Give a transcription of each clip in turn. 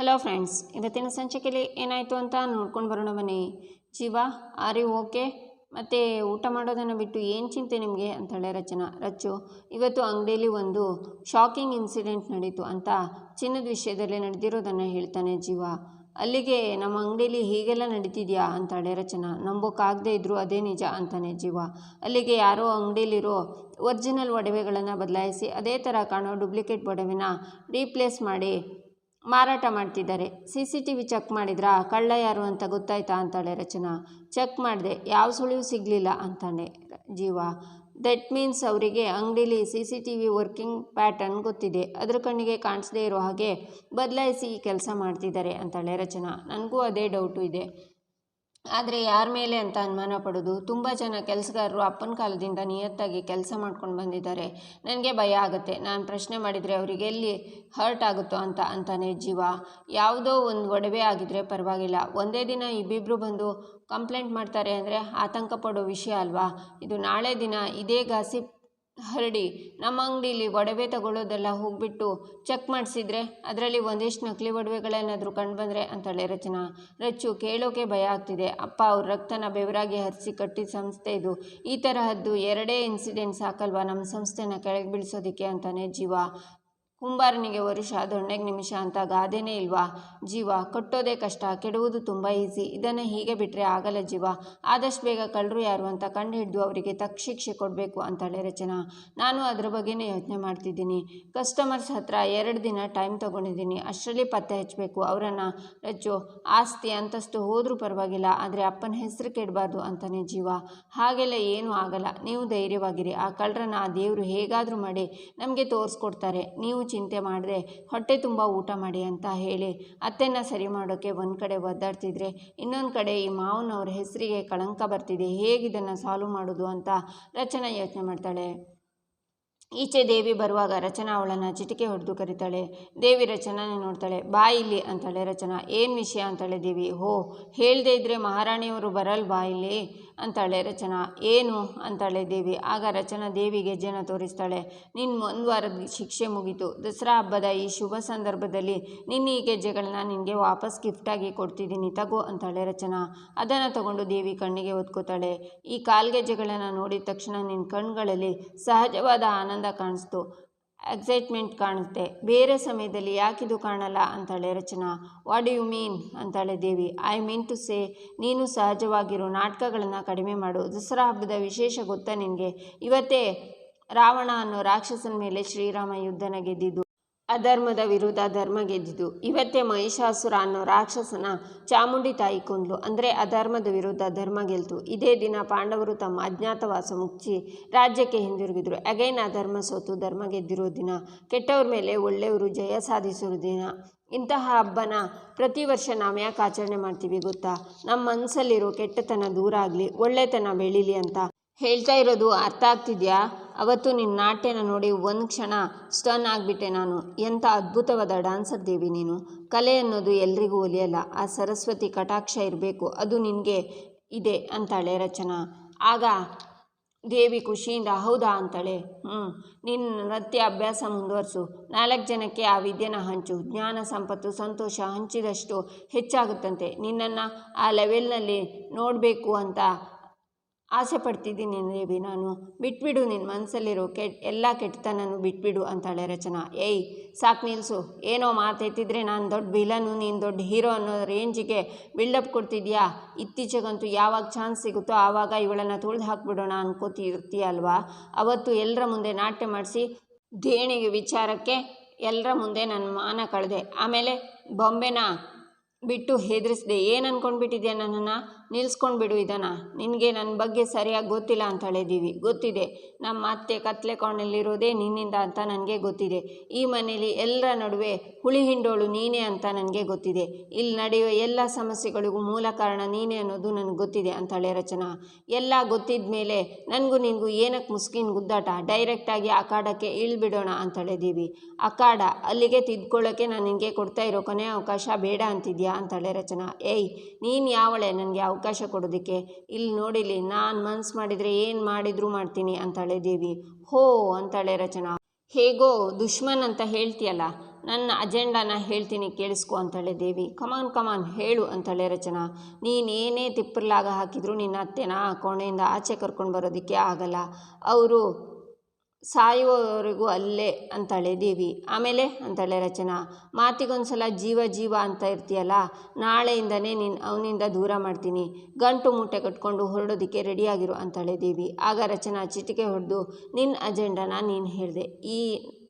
Hello friends ಇವತ್ತಿನ ಸಂಚಿಕೆಯಲ್ಲಿ ಏನಾಯಿತು ಅಂತ ನೋಡ್ಕೊಂಡು ಬರೋಣ ಬನ್ನಿ. ಜೀವ ಆರಿ ಓಕೆ? ಮತ್ತು ಊಟ ಮಾಡೋದನ್ನು ಬಿಟ್ಟು ಏನು ಚಿಂತೆ ನಿಮಗೆ? ಅಂತಾಳೆ ರಚನಾ. ರಚ್ಚು, ಇವತ್ತು ಅಂಗಡಿಯಲ್ಲಿ ಒಂದು ಶಾಕಿಂಗ್ ಇನ್ಸಿಡೆಂಟ್ ನಡೀತು ಅಂತ ಚಿನ್ನದ ವಿಷಯದಲ್ಲಿ ನಡೆದಿರೋದನ್ನು ಹೇಳ್ತಾನೆ ಜೀವ. ಅಲ್ಲಿಗೆ ನಮ್ಮ ಅಂಗಡಿಯಲ್ಲಿ ಹೀಗೆಲ್ಲ ನಡೀತಿದ್ಯಾ? ಅಂತಾಳೆ ರಚನಾ. ನಂಬೋಕ್ಕಾಗದೇ ಇದ್ದರೂ ಅದೇ ನಿಜ ಅಂತಾನೆ ಜೀವ. ಅಲ್ಲಿಗೆ ಯಾರೋ ಅಂಗಡಿಯಲ್ಲಿರೋ ಒರಿಜಿನಲ್ ಒಡವೆಗಳನ್ನು ಬದಲಾಯಿಸಿ ಅದೇ ಥರ ಕಾಣೋ ಡುಪ್ಲಿಕೇಟ್ ಒಡವೆನ ರೀಪ್ಲೇಸ್ ಮಾಡಿ ಮಾರಾಟ ಮಾಡ್ತಿದ್ದಾರೆ. C C T V check ಮಾಡಿದ್ರಾ? ಕಳ್ಳ ಯಾರು ಅಂತ ಗೊತ್ತಾಯ್ತಾ ಅಂತಾಳೆ ರಚನಾ. ಚೆಕ್ ಮಾಡಿದೆ, ಯಾವ ಸುಳಿವು ಸಿಗಲಿಲ್ಲ ಅಂತಾನೆ ಜೀವ. ದಟ್ ಮೀನ್ಸ್ ಅವರಿಗೆ ಅಂಗಡೀಲಿ C C T V working pattern ಗೊತ್ತಿದೆ. ಅದ್ರ ಕಣ್ಣಿಗೆ ಕಾಣಿಸದೇ ಇರೋ ಹಾಗೆ ಬದಲಾಯಿಸಿ ಈ ಕೆಲಸ ಮಾಡ್ತಿದ್ದಾರೆ ಅಂತಾಳೆ ರಚನಾ. ನನಗೂ ಅದೇ ಡೌಟು ಇದೆ. ಆದರೆ ಯಾರ ಮೇಲೆ ಅಂತ ಅನುಮಾನ ಪಡೋದು. ತುಂಬ ಜನ ಕೆಲಸಗಾರರು ಅಪ್ಪನ ಕಾಲದಿಂದ ನಿಯತ್ತಾಗಿ ಕೆಲಸ ಮಾಡ್ಕೊಂಡು ಬಂದಿದ್ದಾರೆ. ನನಗೆ ಭಯ ಆಗುತ್ತೆ. ನಾನು ಪ್ರಶ್ನೆ ಮಾಡಿದರೆ ಅವರಿಗೆ ಎಲ್ಲಿ ಹರ್ಟ್ ಆಗುತ್ತೋ ಅಂತ ಅಂತಾನೆ ಜೀವ. ಯಾವುದೋ ಒಂದು ಒಡವೆ ಆಗಿದ್ರೆ ಪರವಾಗಿಲ್ಲ. ಒಂದೇ ದಿನ ಇಬ್ಬಿಬ್ಬರು ಬಂದು ಕಂಪ್ಲೇಂಟ್ ಮಾಡ್ತಾರೆ ಅಂದರೆ ಆತಂಕ ಪಡೋ ವಿಷಯ ಅಲ್ವಾ? ಇದು ನಾಳೆ ದಿನ ಇದೇ ಗಾಸಿಪ್ ಹರಡಿ, ನಮ್ಮ ಅಂಗಡಿಲಿ ಒಡವೆ ತಗೊಳ್ಳೋದೆಲ್ಲ ಹೋಗ್ಬಿಟ್ಟು ಚೆಕ್ ಮಾಡಿಸಿದ್ರೆ ಅದರಲ್ಲಿ ಒಂದಿಷ್ಟು ನಕಲಿ ಒಡವೆಗಳೇನಾದರೂ ಕಂಡುಬಂದ್ರೆ ಅಂತಾಳೆ ರಚನಾ. ರಚ್ಚು ಕೇಳೋಕೆ ಭಯ ಆಗ್ತಿದೆ. ಅಪ್ಪ, ಅವ್ರ ರಕ್ತನ ಬೆವರಾಗಿ ಹರಿಸಿ ಕಟ್ಟಿದ ಸಂಸ್ಥೆ ಇದು. ಈ ತರಹದ್ದು ಎರಡೇ ಇನ್ಸಿಡೆಂಟ್ ಸಾಕಲ್ವಾ ನಮ್ಮ ಸಂಸ್ಥೆನ ಕೆಳಗೆ ಬೀಳಿಸೋದಕ್ಕೆ ಅಂತಾನೆ ಜೀವ. ಕುಂಬಾರನಿಗೆ ವರುಷ, ದೊಣ್ಣೆಗೆ ನಿಮಿಷ ಅಂತ ಗಾದೆನೇ ಇಲ್ವಾ? ಜೀವ, ಕಟ್ಟೋದೇ ಕಷ್ಟ, ಕೆಡುವುದು ತುಂಬ ಈಸಿ ಇದನ್ನು ಹೀಗೆ ಬಿಟ್ಟರೆ ಆಗಲ್ಲ ಜೀವ. ಆದಷ್ಟು ಬೇಗ ಕಳ್ಳರು ಯಾರು ಅಂತ ಕಂಡು ಹಿಡಿದು ಅವರಿಗೆ ತಕ್ಷಿಕ್ಷೆ ಕೊಡಬೇಕು ಅಂತಾಳೆ ರಚನಾ. ನಾನು ಅದರ ಬಗ್ಗೆನೇ ಯೋಚನೆ ಮಾಡ್ತಿದ್ದೀನಿ. ಕಸ್ಟಮರ್ಸ್ ಹತ್ರ ಎರಡು ದಿನ ಟೈಮ್ ತೊಗೊಂಡಿದ್ದೀನಿ. ಅಷ್ಟರಲ್ಲಿ ಪತ್ತೆ ಹಚ್ಚಬೇಕು ಅವರನ್ನು ರಚ್ಚು ಆಸ್ತಿ ಅಂತಸ್ತು ಹೋದರೂ ಪರವಾಗಿಲ್ಲ, ಆದರೆ ಅಪ್ಪನ ಹೆಸರು ಕೆಡಬಾರ್ದು ಅಂತಾನೆ ಜೀವ. ಹಾಗೆಲ್ಲ ಏನೂ ಆಗಲ್ಲ. ನೀವು ಧೈರ್ಯವಾಗಿರಿ. ಆ ಕಳ್ಳರನ್ನ ಆ ದೇವರು ಹೇಗಾದರೂ ಮಾಡಿ ನಮಗೆ ತೋರಿಸ್ಕೊಡ್ತಾರೆ. ನೀವು ಚಿಂತೆ ಮಾಡಿದೆ. ಹೊಟ್ಟೆ ತುಂಬ ಊಟ ಮಾಡಿ ಅಂತ ಹೇಳಿ ಅತ್ತೆನ ಸರಿ ಮಾಡೋಕ್ಕೆ ಒಂದು ಕಡೆ ಒದ್ದಾಡ್ತಿದ್ರೆ ಇನ್ನೊಂದು ಕಡೆ ಈ ಮಾವನವ್ರ ಹೆಸರಿಗೆ ಕಳಂಕ ಬರ್ತಿದೆ. ಹೇಗಿದನ್ನು ಸಾಲ್ವ್ ಮಾಡೋದು ಅಂತ ರಚನಾ ಯೋಚನೆ ಮಾಡ್ತಾಳೆ. ಈಚೆ ದೇವಿ ಬರುವಾಗ ರಚನಾ ಅವಳನ್ನು ಚಿಟಿಕೆ ಹೊಡೆದು ಕರೀತಾಳೆ. ದೇವಿ ರಚನಾನೇ ನೋಡ್ತಾಳೆ. ಬಾ ಇಲ್ಲಿ ಅಂತಾಳೆ ರಚನಾ. ಏನು ವಿಷಯ ಅಂತಾಳೆ ದೇವಿ. ಹೋ, ಹೇಳದೇ ಇದ್ದರೆ ಮಹಾರಾಣಿಯವರು ಬರಲ್ವಾ ಇಲ್ಲಿ? ಅಂತಾಳೆ ರಚನಾ, ಏನು? ಅಂತಾಳೆ ದೇವಿ. ಆಗ ರಚನಾ ದೇವಿಗೆ ಜನ ತೋರಿಸ್ತಾಳೆ ನಿನ್ನ ಒಂದು ವಾರದ ಶಿಕ್ಷೆ ಮುಗೀತು. ದಸರಾ ಹಬ್ಬದ ಈ ಶುಭ ಸಂದರ್ಭದಲ್ಲಿ ನಿನ್ನ ಈ ಗೆಜ್ಜೆಗಳನ್ನ ನಿನಗೆ ವಾಪಸ್ ಗಿಫ್ಟಾಗಿ ಕೊಡ್ತಿದ್ದೀನಿ, ತಗೋ ಅಂತಾಳೆ ರಚನಾ, ಅದನ್ನು ತಗೊಂಡು ದೇವಿ ಕಣ್ಣಿಗೆ ಒತ್ಕೋತಾಳೆ ಈ ಕಾಲ್ಗೆಜ್ಜೆಗಳನ್ನು ನೋಡಿದ ತಕ್ಷಣ ನಿನ್ನ ಕಣ್ಗಳಲ್ಲಿ ಸಹಜವಾದ ಆನಂದ ಕಾಣಿಸ್ತು. ಎಕ್ಸೈಟ್ಮೆಂಟ್ ಕಾಣುತ್ತೆ. ಬೇರೆ ಸಮಯದಲ್ಲಿ ಯಾಕಿದು ಕಾಣಲ್ಲ? ಅಂತಾಳೆ ರಚನಾ. ವಾಟ್ ಯು ಮೀನ್ ಅಂತಾಳೆ ದೇವಿ. ಐ ಮೀನ್ ಟು ಸೇ ನೀನು ಸಹಜವಾಗಿರೋ ನಾಟಕಗಳನ್ನು ಕಡಿಮೆ ಮಾಡು. ದಸರಾ ಹಬ್ಬದ ವಿಶೇಷ ಗೊತ್ತಾ ನಿನಗೆ? ಇವತ್ತೇ ರಾವಣ ಅನ್ನೋ ರಾಕ್ಷಸನ ಮೇಲೆ ಶ್ರೀರಾಮ ಯುದ್ಧನ ಗೆದ್ದಿದ್ದು. ಅಧರ್ಮದ ವಿರುದ್ಧ ಧರ್ಮ ಗೆದ್ದಿದ್ದು. ಇವತ್ತೇ ಮಹಿಷಾಸುರ ಅನ್ನೋ ರಾಕ್ಷಸನ ಚಾಮುಂಡಿ ತಾಯಿ ಕೊಂದ್ಲು. ಅಂದರೆ ಅಧರ್ಮದ ವಿರುದ್ಧ ಧರ್ಮ ಗೆಲ್ತು. ಇದೇ ದಿನ ಪಾಂಡವರು ತಮ್ಮ ಅಜ್ಞಾತವಾಸ ಮುಚ್ಚಿ ರಾಜ್ಯಕ್ಕೆ ಹಿಂದಿರುಗಿದ್ರು. ಅಗೈನ್ ಅಧರ್ಮ ಸೋತು ಧರ್ಮ ಗೆದ್ದಿರೋ ದಿನ. ಕೆಟ್ಟವ್ರ ಮೇಲೆ ಒಳ್ಳೆಯವರು ಜಯ ಸಾಧಿಸಿರೋ ದಿನ. ಇಂತಹ ಹಬ್ಬನ ಪ್ರತಿ ವರ್ಷ ನಾವು ಯಾಕೆ ಆಚರಣೆ ಮಾಡ್ತೀವಿ ಗೊತ್ತಾ? ನಮ್ಮ ಮನಸ್ಸಲ್ಲಿರೋ ಕೆಟ್ಟತನ ದೂರ ಆಗಲಿ, ಒಳ್ಳೆತನ ಬೆಳೀಲಿ ಅಂತ ಹೇಳ್ತಾ ಇರೋದು ಅರ್ಥ ಆಗ್ತಿದ್ಯಾ? ಅವತ್ತು ನಿನ್ನ ನಾಟ್ಯನ ನೋಡಿ ಒಂದು ಕ್ಷಣ ಸ್ಟನ್ ಆಗಿಬಿಟ್ಟೆ ನಾನು. ಎಂಥ ಅದ್ಭುತವಾದ ಡಾನ್ಸರ್ ದೇವಿ ನೀನು. ಕಲೆ ಅನ್ನೋದು ಎಲ್ರಿಗೂ ಒಲಿಯಲ್ಲ. ಆ ಸರಸ್ವತಿ ಕಟಾಕ್ಷ ಇರಬೇಕು. ಅದು ನಿನಗೆ ಇದೆ ಅಂತಾಳೆ ರಚನಾ. ಆಗ ದೇವಿ ಖುಷಿಯಿಂದ, ಹೌದಾ? ಅಂತಾಳೆ. ಹ್ಞೂ ನಿನ್ನ ನೃತ್ಯ ಅಭ್ಯಾಸ ಮುಂದುವರಿಸು. ನಾಲ್ಕು ಜನಕ್ಕೆ ಆ ವಿದ್ಯೆನ ಹಂಚು. ಜ್ಞಾನ, ಸಂಪತ್ತು, ಸಂತೋಷ ಹಂಚಿದಷ್ಟು ಹೆಚ್ಚಾಗುತ್ತಂತೆ. ನಿನ್ನನ್ನು ಆ ಲೆವೆಲ್ನಲ್ಲಿ ನೋಡಬೇಕು ಅಂತ ಆಸೆ ಪಡ್ತಿದ್ದೀನಿ ದೇವಿ ನಾನು ಬಿಟ್ಬಿಡು ನಿನ್ನ ಮನಸ್ಸಲ್ಲಿರೋ ಕೆಟ್, ಎಲ್ಲ ಕೆಟ್ಟತನನು ಬಿಟ್ಬಿಡು ಅಂತಾಳೆ ರಚನಾ. ಏಯ್, ಸಾಕು ನಿಲ್ಲಿಸು ಏನೋ ಮಾತೆತ್ತಿದ್ರೆ ನಾನು ದೊಡ್ಡ ವಿಲನು ನೀನು ದೊಡ್ಡ ಹೀರೋ ಅನ್ನೋ ರೇಂಜಿಗೆ ಬಿಲ್ಡಪ್ ಕೊಡ್ತಿದ್ಯಾ? ಇತ್ತೀಚೆಗಂತೂ ಯಾವಾಗ ಚಾನ್ಸ್ ಸಿಗುತ್ತೋ ಆವಾಗ ಇವಳನ್ನು ತುಳಿದು ಹಾಕ್ಬಿಡೋಣ ಅಲ್ವಾ ಅವತ್ತು ಎಲ್ಲರ ಮುಂದೆ ನಾಟ್ಯ ಮಾಡಿಸಿ ದೇಣಿಗೆ ವಿಚಾರಕ್ಕೆ ಎಲ್ಲರ ಮುಂದೆ ನನ್ನ ಮಾನ ಕಳೆದೆ. ಆಮೇಲೆ ಬೊಂಬೆನ? ಬಿಟ್ಟು ಹೆದರಿಸ್ದೆ, ಏನು ಅಂದ್ಕೊಂಡ್ಬಿಟ್ಟಿದ್ಯಾ ನನ್ನನ್ನು? ನಿಲ್ಲಿಸ್ಕೊಂಡ್ಬಿಡು ಇದನ್ನು. ನಿನಗೆ ನನ್ನ ಬಗ್ಗೆ ಸರಿಯಾಗಿ ಗೊತ್ತಿಲ್ಲ ಅಂತ ಹೇಳಿದ್ದೀವಿ ಗೊತ್ತಿದೆ. ನಮ್ಮ ಅತ್ತೆ ಕತ್ಲೆ ಕೋಣೆಯಲ್ಲಿರೋದೇ ನಿನ್ನಿಂದ ಅಂತ ನನಗೆ ಗೊತ್ತಿದೆ. ಈ ಮನೇಲಿ ಎಲ್ಲರ ನಡುವೆ ಹುಳಿ ಹಿಂಡೋಳು ನೀನೇ ಅಂತ ನನಗೆ ಗೊತ್ತಿದೆ. ಇಲ್ಲಿ ನಡೆಯುವ ಎಲ್ಲ ಸಮಸ್ಯೆಗಳಿಗೂ ಮೂಲ ಕಾರಣ ನೀನೇ ಅನ್ನೋದು ನನಗೆ ಗೊತ್ತಿದೆ, ಅಂತಾಳೆ ರಚನಾ. ಎಲ್ಲ ಗೊತ್ತಿದ್ದ ಮೇಲೆ ನನಗೂ ನಿನಗೂ ಏನಕ್ಕೆ ಮುಸ್ಕಿನ ಗುದ್ದಾಟ? ಡೈರೆಕ್ಟಾಗಿ ಅಖಾಡಕ್ಕೆ ಇಳ್ಬಿಡೋಣ ಅಂತ ಹೇಳಿದ್ದೀವಿ ಅಖಾಡ ಅಲ್ಲಿಗೆ ತಿದ್ಕೊಳ್ಳೋಕ್ಕೆ ನಾನು ನಿನಗೆ ಕೊಡ್ತಾ ಇರೋ ಕೊನೆ ಅವಕಾಶ ಬೇಡ ಅಂತಿದ್ಯಾ? ಅಂತಾಳೆ ರಚನಾ. ಏಯ್, ನೀನು ಯಾವಳೆ? ನನಗೆ ಅವಕಾಶ ಕೊಡೋದಕ್ಕೆ. ಇಲ್ಲಿ ನೋಡಿಲಿ ನಾನು ಮನ್ಸು ಮಾಡಿದರೆ ಏನು ಮಾಡಿದರೂ ಮಾಡ್ತೀನಿ ಅಂತಾಳೆ ದೇವಿ. ಹೋ ಅಂತಾಳೆ ರಚನಾ. ಹೇಗೋ ದುಶ್ಮನ್ ಅಂತ ಹೇಳ್ತೀಯಲ್ಲ, ನನ್ನ ಅಜೆಂಡಾನ ಹೇಳ್ತೀನಿ ಕೇಳಿಸ್ಕೊ ಅಂತಾಳೆ ದೇವಿ. ಕಮಾನ್ ಕಮಾನ್ ಹೇಳು ಅಂತಾಳೆ ರಚನಾ. ನೀನೇನೇ ತಿಪ್ಪರ್ಲಾಗ ಹಾಕಿದ್ರು ನಿನ್ನ ಅತ್ತೆನ ಕೋಣೆಯಿಂದ ಆಚೆ ಕರ್ಕೊಂಡು ಬರೋದಕ್ಕೆ ಆಗಲ್ಲ. ಅವರು ಸಾಯುವವರೆಗೂ ಅಲ್ಲೇ ಅಂತಾಳೆ ದೇವಿ ಆಮೇಲೆ ಅಂತಾಳೆ ರಚನಾ, ಮಾತಿಗೊಂದ್ಸಲ ಜೀವ ಜೀವ ಅಂತ ಇರ್ತೀಯಲ್ಲ, ನಾಳೆಯಿಂದನೇ ನಿನ್ನ ಅವನಿಂದ ದೂರ ಮಾಡ್ತೀನಿ, ಗಂಟು ಮೂಟೆ ಕಟ್ಕೊಂಡು ಹೊರಡೋದಕ್ಕೆ ರೆಡಿಯಾಗಿರು ಅಂತಾಳೆ ದೇವಿ ಆಗ ರಚನಾ ಚಿಟಿಕೆ ಹೊಡೆದು ನಿನ್ನ ಅಜೆಂಡಾನ ನೀನು ಹೇಳಿದೆ. ಈ,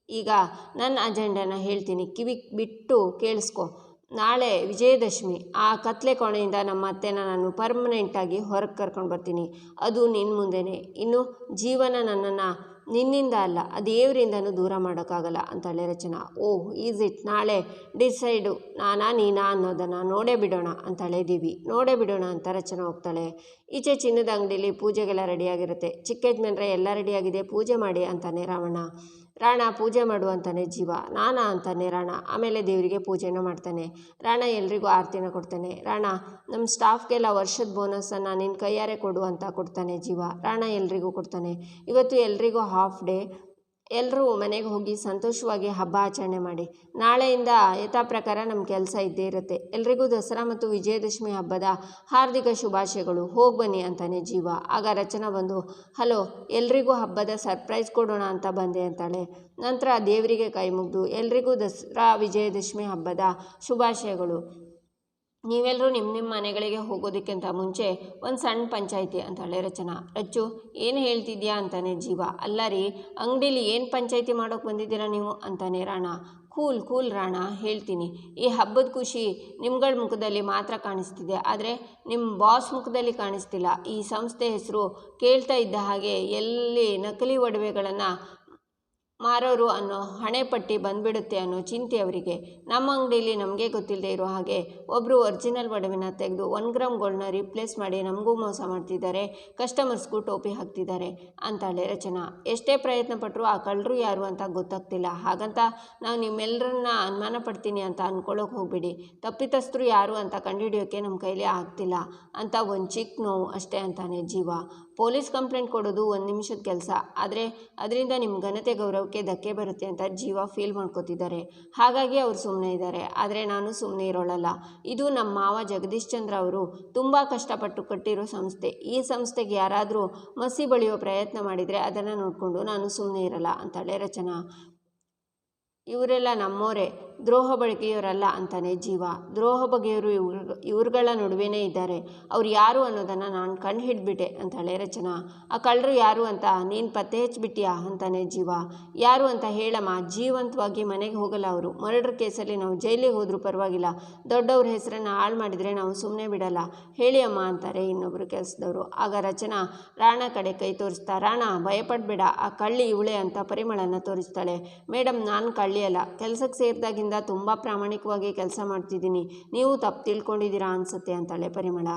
ಈಗ ನನ್ನ ಅಜೆಂಡಾನ ಹೇಳ್ತೀನಿ ಕಿವಿ ಬಿಟ್ಟು ಕೇಳಿಸ್ಕೊ. ನಾಳೆ ವಿಜಯದಶಮಿ, ಆ ಕತ್ಲೆ ಕೋಣೆಯಿಂದ ನಮ್ಮ ಅತ್ತೆನ ನಾನು ಪರ್ಮನೆಂಟಾಗಿ ಹೊರಗೆ ಕರ್ಕೊಂಡು ಬರ್ತೀನಿ. ಅದು ನಿನ್ನ ಮುಂದೆನೇ. ಇನ್ನು ಜೀವನ ನನ್ನನ್ನು ನಿನ್ನಿಂದ ಅಲ್ಲ, ದೇವರಿಂದನೂ ದೂರ ಮಾಡೋಕ್ಕಾಗಲ್ಲ ಅಂತಾಳೆ ರಚನಾ. ಓಹ್ ಈಸ್ ಇಟ್ ನಾಳೆ ಡಿಸೈಡು ನಾನಾ ನೀನಾ ಅನ್ನೋದನ್ನು ನೋಡೇ ಬಿಡೋಣ ಅಂತಾಳೆ ದೇವಿ ನೋಡೇ ಬಿಡೋಣ ಅಂತ ರಚನಾ ಹೋಗ್ತಾಳೆ. ಈಚೆ ಚಿನ್ನದ ಅಂಗಡಿಯಲ್ಲಿ ಪೂಜೆಗೆಲ್ಲ ರೆಡಿಯಾಗಿರುತ್ತೆ ಚಿಕ್ಕ ಯಜಮಾನ್ರೆ ಎಲ್ಲ ರೆಡಿಯಾಗಿದೆ ಪೂಜೆ ಮಾಡಿ ಅಂತಾನೆ ರಾವಣ. ರಾಣ ಪೂಜೆ ಮಾಡುವಂತಾನೆ ಜೀವ, ನಾನ ಅಂತಾನೆ ರಾಣ. ಆಮೇಲೆ ದೇವರಿಗೆ ಪೂಜೆನ ಮಾಡ್ತಾನೆ. ರಾಣ ಎಲ್ರಿಗೂ ಆರತಿನ ಕೊಡ್ತಾನೆ. ರಾಣ ನಮ್ಮ ಸ್ಟಾಫ್ಗೆಲ್ಲ ವರ್ಷದ ಬೋನಸನ್ನು ನಿನ್ನ ಕೈಯಾರೆ ಕೊಡು ಅಂತ ಕೊಡ್ತಾನೆ ಜೀವ. ರಾಣ ಎಲ್ರಿಗೂ ಕೊಡ್ತಾನೆ. ಇವತ್ತು ಎಲ್ರಿಗೂ ಹಾಫ್ ಡೇ ಎಲ್ಲರೂ ಮನೆಗೆ ಹೋಗಿ ಸಂತೋಷವಾಗಿ ಹಬ್ಬ ಆಚರಣೆ ಮಾಡಿ. ನಾಳೆಯಿಂದ ಯಥಾ ಪ್ರಕಾರ ನಮ್ಮ ಕೆಲಸ ಇದ್ದೇ ಇರುತ್ತೆ. ಎಲ್ರಿಗೂ ದಸರಾ ಮತ್ತು ವಿಜಯದಶಮಿ ಹಬ್ಬದ ಹಾರ್ದಿಕ ಶುಭಾಶಯಗಳು. ಹೋಗಿ ಬನ್ನಿ ಅಂತಾನೆ ಜೀವ. ಆಗ ರಚನಾ ಬಂದು, ಹಲೋ, ಎಲ್ರಿಗೂ ಹಬ್ಬದ ಸರ್ಪ್ರೈಸ್ ಕೊಡೋಣ ಅಂತ ಬಂದೆ ಅಂತಾಳೆ. ನಂತರ ದೇವರಿಗೆ ಕೈ ಮುಗಿದು, ಎಲ್ರಿಗೂ ದಸರಾ, ವಿಜಯದಶಮಿ ಹಬ್ಬದ ಶುಭಾಶಯಗಳು. ನೀವೆಲ್ಲರೂ ನಿಮ್ಮ ನಿಮ್ಮ ಮನೆಗಳಿಗೆ ಹೋಗೋದಕ್ಕಿಂತ ಮುಂಚೆ ಒಂದು ಸಣ್ಣ ಪಂಚಾಯಿತಿ ಅಂತಾಳೆ ರಚನಾ. ರಚ್ಚು, ಏನು ಹೇಳ್ತಿದ್ಯಾ ಅಂತಾನೆ ಜೀವ. ಅಲ್ಲ ರೀ, ಅಂಗಡೀಲಿ ಏನು ಪಂಚಾಯಿತಿ ಮಾಡೋಕೆ ಬಂದಿದ್ದೀರಾ ನೀವು? ಅಂತಾನೆ ರಾಣ. ಕೂಲ್ ಕೂಲ್ ರಾಣ, ಹೇಳ್ತೀನಿ. ಈ ಹಬ್ಬದ ಖುಷಿ ನಿಮ್ಗಳ ಮುಖದಲ್ಲಿ ಮಾತ್ರ ಕಾಣಿಸ್ತಿದೆ. ಆದರೆ ನಿಮ್ಮ ಬಾಸ್ ಮುಖದಲ್ಲಿ ಕಾಣಿಸ್ತಿಲ್ಲ. ಈ ಸಂಸ್ಥೆ ಹೆಸರು ಕೇಳ್ತಾ ಇದ್ದ ಹಾಗೆ ಎಲ್ಲಿ ನಕಲಿ ಒಡವೆಗಳನ್ನು ಮಾರೋರು ಅನ್ನೋ ಹಣೆಪಟ್ಟಿ ಬಂದ್ಬಿಡುತ್ತೆ ಅನ್ನೋ ಚಿಂತೆ ಅವರಿಗೆ. ನಮ್ಮ ಅಂಗಡಿಯಲ್ಲಿ ನಮಗೆ ಗೊತ್ತಿಲ್ಲದೆ ಇರೋ ಹಾಗೆ ಒಬ್ಬರು ಒರಿಜಿನಲ್ ಒಡವೆನ ತೆಗೆದು ಒನ್ ಗ್ರಾಮ್ ಗೋಲ್ಡ್ನ ರಿಪ್ಲೇಸ್ ಮಾಡಿ ನಮಗೂ ಮೋಸ ಮಾಡ್ತಿದ್ದಾರೆ ಕಸ್ಟಮರ್ಸ್ಗೂ ಟೋಪಿ ಹಾಕ್ತಿದ್ದಾರೆ ಅಂತಾಳೆ ರಚನಾ. ಎಷ್ಟೇ ಪ್ರಯತ್ನ ಪಟ್ಟರು ಆ ಕಳ್ಳರು ಯಾರು ಅಂತ ಗೊತ್ತಾಗ್ತಿಲ್ಲ. ಹಾಗಂತ ನಾವು ನಿಮ್ಮೆಲ್ಲರನ್ನ ಅನುಮಾನ ಪಡ್ತೀನಿ ಅಂತ ಅಂದ್ಕೊಳ್ಳೋಕೆ ಹೋಗ್ಬಿಡಿ. ತಪ್ಪಿತಸ್ಥರು ಯಾರು ಅಂತ ಕಂಡುಹಿಡಿಯೋಕ್ಕೆ ನಮ್ಮ ಕೈಲಿ ಆಗ್ತಿಲ್ಲ. ಅಂತ ಒಂದು ಚಿಕ್ಕ ನೋವು ಅಷ್ಟೇ ಅಂತಾನೆ ಜೀವ. ಪೊಲೀಸ್ ಕಂಪ್ಲೇಂಟ್ ಕೊಡೋದು ಒಂದು ನಿಮಿಷದ ಕೆಲಸ. ಆದರೆ ಅದರಿಂದ ನಿಮ್ಮ ಘನತೆ ಗೌರವಕ್ಕೆ ಧಕ್ಕೆ ಬರುತ್ತೆ ಅಂತ ಜೀವ ಫೀಲ್ ಮಾಡ್ಕೋತಿದ್ದಾರೆ. ಹಾಗಾಗಿ ಅವರು ಸುಮ್ಮನೆ ಇದ್ದಾರೆ ಆದರೆ ನಾನು ಸುಮ್ಮನೆ ಇರೋಳಲ್ಲ. ಇದು ನಮ್ಮ ಮಾವ ಜಗದೀಶ್ ಚಂದ್ರ ಅವರು ತುಂಬ ಕಷ್ಟಪಟ್ಟು ಕಟ್ಟಿರೋ ಸಂಸ್ಥೆ. ಈ ಸಂಸ್ಥೆಗೆ ಯಾರಾದರೂ ಮಸಿ ಬಳಿಯೋ ಪ್ರಯತ್ನ ಮಾಡಿದರೆ ಅದನ್ನು ನೋಡಿಕೊಂಡು ನಾನು ಸುಮ್ಮನೆ ಇರಲ್ಲ ಅಂತಾಳೆ ರಚನಾ. ಇವರೆಲ್ಲ ನಮ್ಮೋರೇ. ದ್ರೋಹ ಬಗೆಯವರಲ್ಲ ಅಂತಾನೆ ಜೀವ. ದ್ರೋಹ ಬಗೆಯವರು ಇವ್ರ, ಇವ್ರುಗಳ ನಡುವೆನೇ ಇದ್ದಾರೆ. ಅವ್ರು ಯಾರು ಅನ್ನೋದನ್ನು ನಾನು ಕಂಡು ಹಿಡ್ಬಿಟ್ಟೆ ಅಂತಾಳೆ ರಚನಾ. ಆ ಕಳ್ಳರು ಯಾರು ಅಂತ ನೀನು ಪತ್ತೆ ಹಚ್ಬಿಟ್ಟಿಯಾ ಅಂತಾನೆ ಜೀವ. ಯಾರು ಅಂತ ಹೇಳಮ್ಮ, ಜೀವಂತವಾಗಿ ಮನೆಗೆ ಹೋಗಲ್ಲ ಅವರು. ಮರ್ಡರ್ ಕೇಸಲ್ಲಿ ನಾವು ಜೈಲಿಗೆ ಹೋದರೂ ಪರವಾಗಿಲ್ಲ. ದೊಡ್ಡವ್ರ ಹೆಸರನ್ನು ಹಾಳು ಮಾಡಿದರೆ ನಾವು ಸುಮ್ಮನೆ ಬಿಡಲ್ಲ. ಹೇಳಿ ಅಮ್ಮ, ಅಂತಾರೆ ಇನ್ನೊಬ್ಬರು ಕೆಲಸದವರು. ಆಗ ರಚನಾ, ರಾಣ ಕಡೆ ಕೈ ತೋರಿಸ್ತಾ, ರಾಣ, ಭಯಪಡಬೇಡ. ಆ ಕಳ್ಳಿ ಇವಳೆ ಅಂತ ಪರಿಮಳನ ತೋರಿಸ್ತಾಳೆ. ಮೇಡಮ್ ನಾನು ಕಳ್ಳಿ ಅಲ್ಲ. ಕೆಲಸಕ್ಕೆ ಸೇರಿದಾಗಿಂದ ತುಂಬ ಪ್ರಾಮಾಣಿಕವಾಗಿ ಕೆಲಸ ಮಾಡ್ತಿದ್ದೀನಿ. ನೀವು ತಪ್ಪು ತಿಳ್ಕೊಂಡಿದ್ದೀರಾ ಅನಿಸುತ್ತೆ ಅಂತಾಳೆ ಪರಿಮಳ.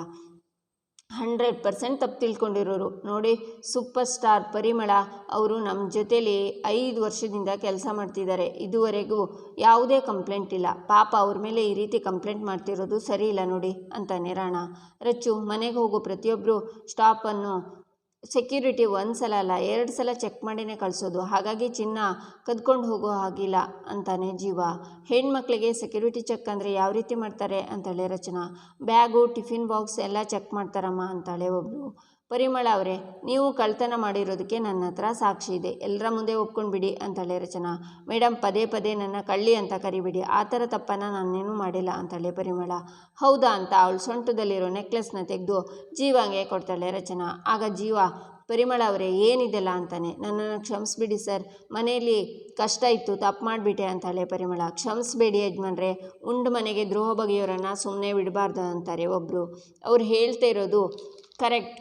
ಹಂಡ್ರೆಡ್ ಪರ್ಸೆಂಟ್ ತಪ್ಪು ತಿಳ್ಕೊಂಡಿರೋರು. ನೋಡಿ, ಸೂಪರ್ ಸ್ಟಾರ್ ಪರಿಮಳ ಅವರು ನಮ್ಮ ಜೊತೇಲಿ ಐದು ವರ್ಷದಿಂದ ಕೆಲಸ ಮಾಡ್ತಿದ್ದಾರೆ. ಇದುವರೆಗೂ ಯಾವುದೇ ಕಂಪ್ಲೇಂಟ್ ಇಲ್ಲ. ಪಾಪ ಅವ್ರ ಮೇಲೆ ಈ ರೀತಿ ಕಂಪ್ಲೇಂಟ್ ಮಾಡ್ತಿರೋದು ಸರಿ ಇಲ್ಲ ನೋಡಿ ಅಂತ ನಿರಾಣ ರಚ್ಚು, ಮನೆಗೆ ಹೋಗೋ ಪ್ರತಿಯೊಬ್ಬರು ಸ್ಟಾಪನ್ನು ಸೆಕ್ಯೂರಿಟಿ ಒಂದು ಸಲ ಅಲ್ಲ, ಎರಡು ಸಲ ಚೆಕ್ ಮಾಡಿನೇ ಕಳಿಸೋದು. ಹಾಗಾಗಿ ಚಿನ್ನ ಕದ್ಕೊಂಡು ಹೋಗೋ ಹಾಗಿಲ್ಲ ಅಂತಾನೆ ಜೀವ. ಹೆಣ್ಮಕ್ಳಿಗೆ ಸೆಕ್ಯೂರಿಟಿ ಚೆಕ್ ಅಂದರೆ ಯಾವ ರೀತಿ ಮಾಡ್ತಾರೆ ಅಂತಾಳೆ ರಚನಾ. ಬ್ಯಾಗು, ಟಿಫಿನ್ ಬಾಕ್ಸ್ ಎಲ್ಲ ಚೆಕ್ ಮಾಡ್ತಾರಮ್ಮ ಅಂತಾಳೆ ಒಬ್ಬಳು ಪರಿಮಳ ಅವರೇ, ನೀವು ಕಳ್ತನ ಮಾಡಿರೋದಕ್ಕೆ ನನ್ನ ಹತ್ರ ಸಾಕ್ಷಿ ಇದೆ. ಎಲ್ಲರ ಮುಂದೆ ಒಪ್ಕೊಂಡ್ಬಿಡಿ ಅಂತಾಳೆ ರಚನಾ. ಮೇಡಮ್ ಪದೇ ಪದೇ ನನ್ನ ಕಳ್ಳಿ ಅಂತ ಕರಿಬಿಡಿ. ಆ ಥರ ತಪ್ಪನ್ನು ನಾನೇನು ಮಾಡಿಲ್ಲ ಅಂತಾಳೆ ಪರಿಮಳ. ಹೌದಾ ಅಂತ ಅವಳು ಸೊಂಟದಲ್ಲಿರೋ ನೆಕ್ಲೆಸ್ನ ತೆಗೆದು ಜೀವಂಗೆ ಕೊಡ್ತಾಳೆ ರಚನಾ. ಆಗ ಜೀವ, ಪರಿಮಳ ಅವರೇ, ಏನಿದೆಲ್ಲ ಅಂತಾನೆ. ನನ್ನನ್ನು ಕ್ಷಮಿಸ್ಬಿಡಿ ಸರ್. ಮನೆಯಲ್ಲಿ ಕಷ್ಟ ಇತ್ತು, ತಪ್ಪು ಮಾಡಿಬಿಟ್ಟೆ ಅಂತಾಳೆ ಪರಿಮಳ. ಕ್ಷಮಿಸ್ಬೇಡಿ ಯಜಮಾನ್ರೆ. ಉಂಡು ಮನೆಗೆ ದ್ರೋಹ ಬಗೆಯೋರನ್ನು ಸುಮ್ಮನೆ ಬಿಡಬಾರ್ದು ಅಂತಾರೆ ಒಬ್ಬರು ಅವ್ರು ಹೇಳ್ತಾ ಇರೋದು ಕರೆಕ್ಟ್.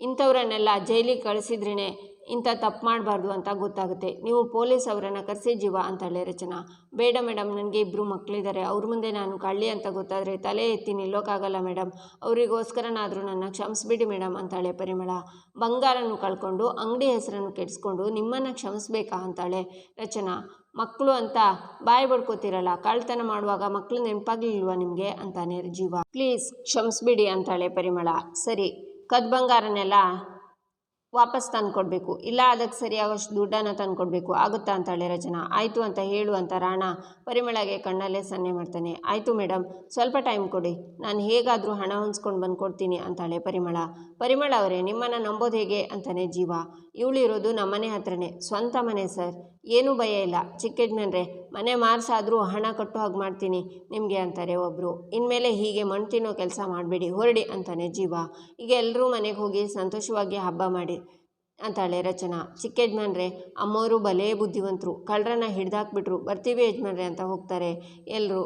ಇಂಥವ್ರನ್ನೆಲ್ಲ ಜೈಲಿಗೆ ಕಳಿಸಿದ್ರೇ ಇಂಥ ತಪ್ಪು ಮಾಡಬಾರ್ದು ಅಂತ ಗೊತ್ತಾಗುತ್ತೆ. ನೀವು ಪೊಲೀಸ್ ಅವರನ್ನು ಕರೆಸಿ ಜೀವ ಅಂತಾಳೆ ರಚನಾ. ಬೇಡ ಮೇಡಮ್, ನನಗೆ ಇಬ್ಬರು ಮಕ್ಕಳಿದ್ದಾರೆ ಅವ್ರ ಮುಂದೆ ನಾನು ಕಳ್ಳಿ ಅಂತ ಗೊತ್ತಾದರೆ ತಲೆ ಎತ್ತಿ ನಿಲ್ಲೋಕ್ಕಾಗಲ್ಲ ಮೇಡಮ್. ಅವರಿಗೋಸ್ಕರನಾದರೂ ನನ್ನ ಕ್ಷಮಿಸ್ಬಿಡಿ ಮೇಡಮ್ ಅಂತಾಳೆ ಪರಿಮಳ. ಬಂಗಾರನ್ನು ಕಳ್ಕೊಂಡು, ಅಂಗಡಿ ಹೆಸರನ್ನು ಕೆಡಿಸ್ಕೊಂಡು ನಿಮ್ಮನ್ನು ಕ್ಷಮಿಸ್ಬೇಕಾ ಅಂತಾಳೆ ರಚನಾ. ಮಕ್ಕಳು ಅಂತ ಬಾಯಿ ಬಡ್ಕೋತಿರಲ್ಲ ಕಳ್ತನ ಮಾಡುವಾಗ ಮಕ್ಕಳು ನೆನಪಾಗ್ಲಿಲ್ವಾ ನಿಮಗೆ? ಅಂತಾನೆ ಜೀವ. ಪ್ಲೀಸ್ ಕ್ಷಮಿಸ್ಬಿಡಿ ಅಂತಾಳೆ ಪರಿಮಳ. ಸರಿ. ಕದ್ ಬಂಗಾರನೆಲ್ಲ ವಾಪಸ್ ತಂದ್ಕೊಡ್ಬೇಕು. ಇಲ್ಲ, ಅದಕ್ಕೆ ಸರಿಯಾಗೋಷ್ಟು ದುಡ್ಡನ್ನು ತಂದ್ಕೊಡ್ಬೇಕು. ಆಗುತ್ತಾ ಅಂತಾಳೆ ರಚನಾ ಆಯಿತು ಅಂತ ಹೇಳು ಅಂತ ರಾಣ ಪರಿಮಳಗೆ ಕಣ್ಣಲ್ಲೇ ಸನ್ನೆ ಮಾಡ್ತಾನೆ. ಆಯಿತು ಮೇಡಮ್ ಸ್ವಲ್ಪ ಟೈಮ್ ಕೊಡಿ. ನಾನು ಹೇಗಾದರೂ ಹಣ ಹೊಂದ್ಸ್ಕೊಂಡು ಬಂದು ಕೊಡ್ತೀನಿ ಅಂತಾಳೆ ಪರಿಮಳ. ಪರಿಮಳ ಅವರೇ, ನಿಮ್ಮನ್ನು ನಂಬೋದು ಹೇಗೆ ಅಂತಾನೆ ಜೀವ. ಇವಳಿರೋದು ನಮ್ಮನೆ ಹತ್ರನೇ, ಸ್ವಂತ ಮನೆ ಸರ್. ಏನೂ ಭಯ ಇಲ್ಲ. ಚಿಕ್ಕ ಯಜಮಾನ್ರೆ ಮನೆ ಮಾರ್ಸಾದರೂ ಹಣ ಕಟ್ಟೋ ಹಾಗೆ ಮಾಡ್ತೀನಿ ನಿಮಗೆ ಅಂತಾರೆ ಒಬ್ಬರು ಇನ್ಮೇಲೆ ಹೀಗೆ ಮಣ್ಣು ತಿನ್ನೋ ಕೆಲಸ ಮಾಡಬೇಡಿ, ಹೊರಡಿ ಅಂತಾನೆ ಜೀವ. ಈಗ ಎಲ್ಲರೂ ಮನೆಗೆ ಹೋಗಿ ಸಂತೋಷವಾಗಿ ಹಬ್ಬ ಮಾಡಿ ಅಂತಾಳೆ ರಚನಾ. ಚಿಕ್ಕ ಯಜಮಾನ್ರೆ ಅಮ್ಮವರು ಬಲೇ ಬುದ್ಧಿವಂತರು. ಕಳ್ಳರನ್ನ ಹಿಡ್ದಾಕ್ಬಿಟ್ರು, ಬರ್ತೀವಿ ಯಜಮಾನ್ರೆ ಅಂತ ಹೋಗ್ತಾರೆ ಎಲ್ಲರೂ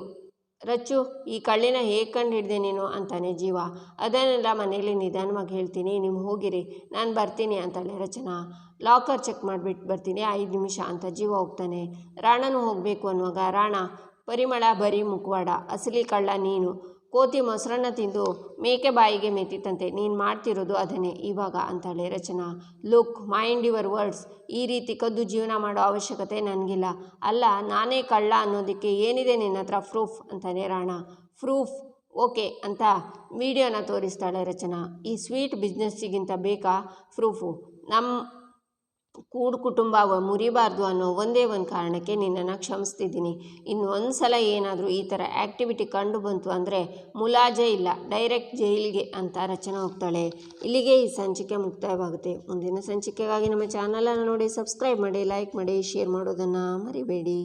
ರಚ್ಚು, ಈ ಕಳ್ಳಿನ ಹೇಗೆ ಕಂಡು ಹಿಡ್ದೆ ನೀನು? ಅಂತಾನೆ ಜೀವ. ಅದನ್ನೆಲ್ಲ ಮನೇಲಿ ನಿಧಾನವಾಗಿ ಹೇಳ್ತೀನಿ, ನೀವು ಹೋಗಿರಿ, ನಾನು ಬರ್ತೀನಿ ಅಂತಾಳೆ ರಚನಾ. ಲಾಕರ್ ಚೆಕ್ ಮಾಡಿಬಿಟ್ಟು ಬರ್ತೀನಿ, ಐದು ನಿಮಿಷ ಅಂತ ಜೀವ ಹೋಗ್ತಾನೆ. ರಾಣನು ಹೋಗಬೇಕು ಅನ್ನುವಾಗ, ರಾಣ, ಪರಿಮಳ ಬರೀ ಮುಖವಾಡ, ಅಸಲಿ ಕಳ್ಳ ನೀನು. ಕೋತಿ ಮೊಸರನ್ನ ತಿಂದು ಮೇಕೆ ಬಾಯಿಗೆ ಮೆತ್ತಿತ್ತಂತೆ, ನೀನು ಮಾಡ್ತಿರೋದು ಅದನ್ನೇ, ಇವಾಗ ಅಂತಾಳೆ Rachana. Look, mind your words. ಈ ರೀತಿ ಕದ್ದು ಜೀವನ ಮಾಡೋ ಅವಶ್ಯಕತೆ ನನಗಿಲ್ಲ. ಅಲ್ಲ, ನಾನೇ ಕಳ್ಳ ಅನ್ನೋದಕ್ಕೆ ಏನಿದೆ ನಿನ್ನ ಹತ್ರ? ಪ್ರೂಫ್ ಅಂತಾನೆ ರಾಣ. ಪ್ರೂಫ್? ಓಕೆ ಅಂತ ವಿಡಿಯೋನ ತೋರಿಸ್ತಾಳೆ ರಚನಾ. ಈ ಸ್ವೀಟ್ ಬಿಸ್ನೆಸ್ಸಿಗಿಂತ ಬೇಕಾ? ಪ್ರೂಫು. ನಮ್ಮ ಕೂಡು ಕುಟುಂಬ ಮುರಿಬಾರ್ದು ಅನ್ನೋ ಒಂದೇ ಒಂದು ಕಾರಣಕ್ಕೆ ನಿನ್ನನ್ನು ಕ್ಷಮಿಸ್ತಿದ್ದೀನಿ. ಇನ್ನು ಒಂದು ಸಲ ಏನಾದರೂ ಈ ಥರ ಆ್ಯಕ್ಟಿವಿಟಿ ಕಂಡು ಬಂತು ಅಂದರೆ ಮುಲಾಜೆ ಇಲ್ಲ, ಡೈರೆಕ್ಟ್ ಜೈಲಿಗೆ ಅಂತ ರಚನೆ ಹೋಗ್ತಾಳೆ. ಇಲ್ಲಿಗೆ ಈ ಸಂಚಿಕೆ ಮುಕ್ತಾಯವಾಗುತ್ತೆ. ಮುಂದಿನ ಸಂಚಿಕೆಗಾಗಿ ನಮ್ಮ ಚಾನಲನ್ನು ನೋಡಿ, ಸಬ್ಸ್ಕ್ರೈಬ್ ಮಾಡಿ, ಲೈಕ್ ಮಾಡಿ, ಶೇರ್ ಮಾಡೋದನ್ನು ಮರಿಬೇಡಿ.